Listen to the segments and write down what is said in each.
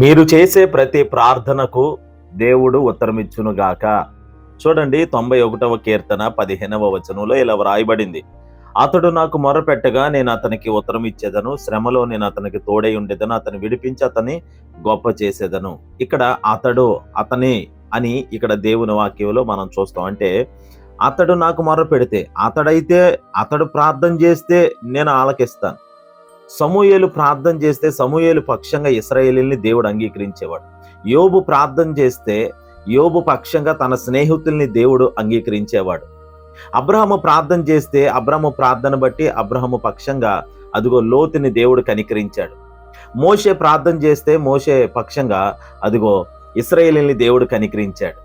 మీరు చేసే ప్రతి ప్రార్థనకు దేవుడు ఉత్తరమిచ్చునుగాక. చూడండి తొంభై ఒకటవ కీర్తన పదిహేనవ వచనంలో ఇలా వ్రాయబడింది. అతడు నాకు మొరపెట్టగా నేను అతనికి ఉత్తరం ఇచ్చేదను శ్రమలో నేను అతనికి తోడై ఉండేదను అతను విడిపించి అతని గొప్ప చేసేదను. ఇక్కడ అతడు అతని అని ఇక్కడ దేవుని వాక్యంలో మనం చూస్తాం. అంటే అతడు నాకు మొర పెడితే అతడైతే అతడు ప్రార్థన చేస్తే నేను ఆలకిస్తాను. సమూయేలు ప్రార్థన చేస్తే సమూయేలు పక్షంగా ఇస్రాయేలీని దేవుడు అంగీకరించేవాడు. యోబు ప్రార్థన చేస్తే యోబు పక్షంగా తన స్నేహితుల్ని దేవుడు అంగీకరించేవాడు. అబ్రహము ప్రార్థన చేస్తే అబ్రహము ప్రార్థన బట్టి అబ్రహము పక్షంగా అదిగో లోతుని దేవుడు కనికరించాడు. మోషే ప్రార్థన చేస్తే మోషే పక్షంగా అదిగో ఇస్రాయేలీని దేవుడు కనికరించాడు.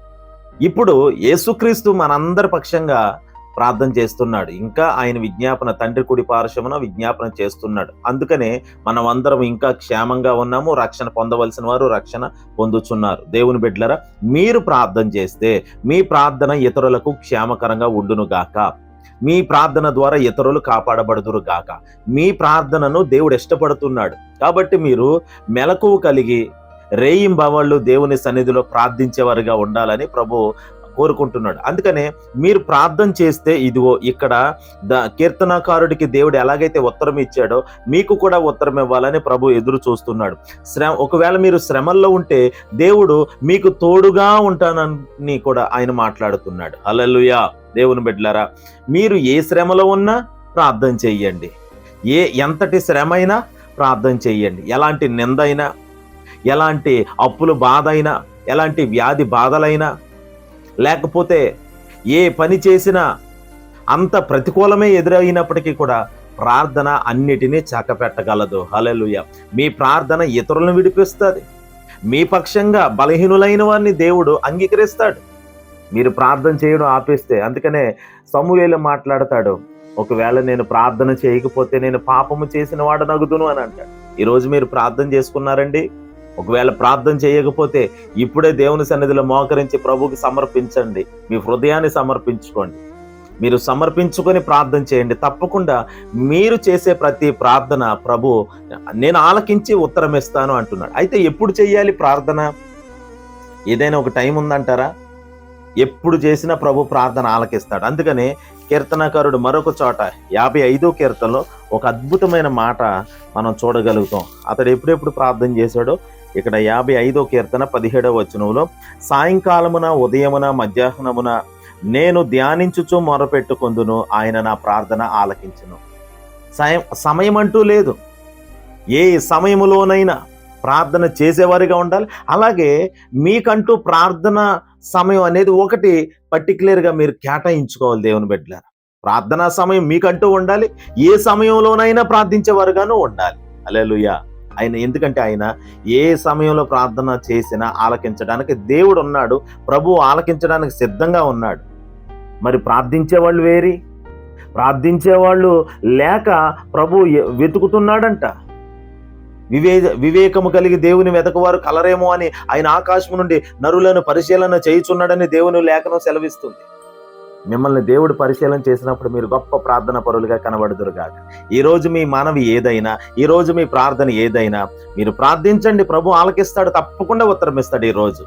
ఇప్పుడు యేసుక్రీస్తు మనందరి పక్షంగా ప్రార్థన చేస్తున్నాడు. ఇంకా ఆయన విజ్ఞాపన తండ్రి కుడి పార్శ్వమున విజ్ఞాపన చేస్తున్నాడు. అందుకనే మనం అందరం ఇంకా క్షేమంగా ఉన్నాము రక్షణ పొందవలసిన వారు రక్షణ పొందుచున్నారు. దేవుని బిడ్డలరా మీరు ప్రార్థన చేస్తే మీ ప్రార్థన ఇతరులకు క్షేమకరంగా ఉండును గాక. మీ ప్రార్థన ద్వారా ఇతరులు కాపాడబడుదురు గాక. మీ ప్రార్థనను దేవుడు ఇష్టపడుతున్నాడు. కాబట్టి మీరు మెలకువ కలిగి రేయింబవళ్ళు దేవుని సన్నిధిలో ప్రార్థించేవారుగా ఉండాలని ప్రభు కోరుకుంటున్నాడు. అందుకనే మీరు ప్రార్థన చేస్తే ఇదిగో ఇక్కడ ద కీర్తనాకారుడికి దేవుడు ఎలాగైతే ఉత్తరం ఇచ్చాడో మీకు కూడా ఉత్తరం ఇవ్వాలని ప్రభు ఎదురు చూస్తున్నాడు. శ్రమ ఒకవేళ మీరు శ్రమల్లో ఉంటే దేవుడు మీకు తోడుగా ఉంటానని కూడా ఆయన మాట్లాడుతున్నాడు. అలలుయా దేవుని బిడ్డలారా మీరు ఏ శ్రమలో ఉన్నా ప్రార్థన చెయ్యండి ఏ ఎంతటి శ్రమ అయినా ప్రార్థన చెయ్యండి ఎలాంటి నిందైనా ఎలాంటి అప్పులు బాధ అయినా ఎలాంటి వ్యాధి బాధలైనా లేకపోతే ఏ పని చేసినా అంత ప్రతికూలమే ఎదురైనప్పటికీ కూడా ప్రార్థన అన్నిటినీ చక్కపెట్టగలదు హలెలుయ మీ ప్రార్థన ఇతరులను విడిపిస్తుంది. మీ పక్షంగా బలహీనులైన వారిని దేవుడు అంగీకరిస్తాడు. మీరు ప్రార్థన చేయడం ఆపేస్తే అందుకనే సమూహేలు మాట్లాడతాడు. ఒకవేళ నేను ప్రార్థన చేయకపోతే నేను పాపము చేసిన వాడు నగుదును అని అంటాడు. ఈరోజు మీరు ప్రార్థన చేసుకున్నారండి? ఒకవేళ ప్రార్థన చేయకపోతే ఇప్పుడే దేవుని సన్నిధిలో మోకరించి ప్రభుకి సమర్పించండి. మీ హృదయాన్ని సమర్పించుకోండి. మీరు సమర్పించుకొని ప్రార్థన చేయండి. తప్పకుండా మీరు చేసే ప్రతి ప్రార్థన ప్రభు నేను ఆలకించి ఉత్తరం ఇస్తాను అంటున్నాడు. అయితే ఎప్పుడు చేయాలి ప్రార్థన? ఏదైనా ఒక టైం ఉందంటారా? ఎప్పుడు చేసినా ప్రభు ప్రార్థన ఆలకిస్తాడు. అందుకనే కీర్తనకారుడు మరొక చోట యాభై ఐదో కీర్తనలో ఒక అద్భుతమైన మాట మనం చూడగలుగుతాం. అతడు ఎప్పుడెప్పుడు ప్రార్థన చేశాడో ఇక్కడ యాభై ఐదో కీర్తన పదిహేడవ వచనంలో సాయంకాలమున ఉదయమున మధ్యాహ్నమున నేను ధ్యానించుచు మొరపెట్టుకుందును ఆయన నా ప్రార్థన ఆలకించును. సమయం సమయం అంటూ లేదు. ఏ సమయములోనైనా ప్రార్థన చేసేవారిగా ఉండాలి. అలాగే మీకంటూ ప్రార్థన సమయం అనేది ఒకటి పర్టికులర్గా మీరు కేటాయించుకోవాలి దేవుని బిడ్డలారా. ప్రార్థనా సమయం మీకంటూ ఉండాలి. ఏ సమయంలోనైనా ప్రార్థించేవారుగాను ఉండాలి. అలెలుయా ఆయన ఎందుకంటే ఆయన ఏ సమయంలో ప్రార్థన చేసినా ఆలకించడానికి దేవుడు ఉన్నాడు. ప్రభు ఆలకించడానికి సిద్ధంగా ఉన్నాడు. మరి ప్రార్థించేవాళ్ళు వేరి? ప్రార్థించేవాళ్ళు లేక ప్రభు వెతుకుతున్నాడంట. వివే వివేకము కలిగి దేవుని వెతకవారు కలరేమో అని ఆయన ఆకాశం నుండి నరులను పరిశీలన చేయుచున్నాడని దేవుని లేఖనం సెలవిస్తుంది. మిమ్మల్ని దేవుడు పరిశీలన చేసినప్పుడు మీరు గొప్ప ప్రార్థన పరులుగా కనబడుదురుగాక. ఈ రోజు మీ మనవి ఏదైనా ఈరోజు మీ ప్రార్థన ఏదైనా మీరు ప్రార్థించండి ప్రభు ఆలకిస్తాడు తప్పకుండా ఉత్తరం ఇస్తాడు ఈరోజు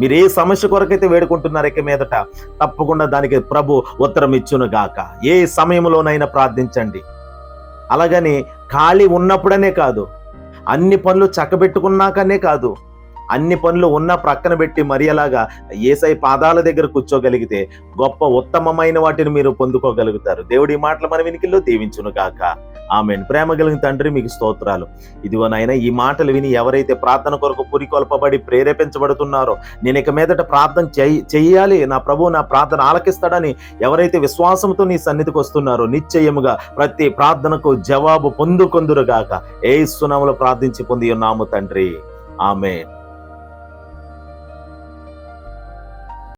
మీరు ఏ సమస్య కొరకైతే వేడుకుంటున్నారు ఇక మీదట తప్పకుండా దానికి ప్రభు ఉత్తరం ఇచ్చును గాక ఏ సమయంలోనైనా ప్రార్థించండి. అలాగని ఖాళీ ఉన్నప్పుడనే కాదు అన్ని పనులు చక్కబెట్టుకున్నాకనే కాదు అన్ని పనులు ఉన్న ప్రక్కన పెట్టి మరి అలాగా ఏసై పాదాల దగ్గర కూర్చోగలిగితే గొప్ప ఉత్తమమైన వాటిని మీరు పొందుకోగలుగుతారు. దేవుడి మాటలు మన వినికిల్లో దీవించును కాక ఆమె ప్రేమ కలిగిన తండ్రి మీకు స్తోత్రాలు. ఇదిగో నాయన ఈ మాటలు విని ఎవరైతే ప్రార్థన కొరకు పురికొల్పబడి ప్రేరేపించబడుతున్నారో నేను ఇక మీదట ప్రార్థన చెయ్యి చెయ్యాలి. నా ప్రభు నా ప్రార్థన ఆలకిస్తాడని ఎవరైతే విశ్వాసంతో నీ సన్నిధికి వస్తున్నారో నిశ్చయముగా ప్రతి ప్రార్థనకు జవాబు పొందుకొందురుగాక ఏ సునాములు ప్రార్థించి పొంది ఉన్నాము తండ్రి. ఆమె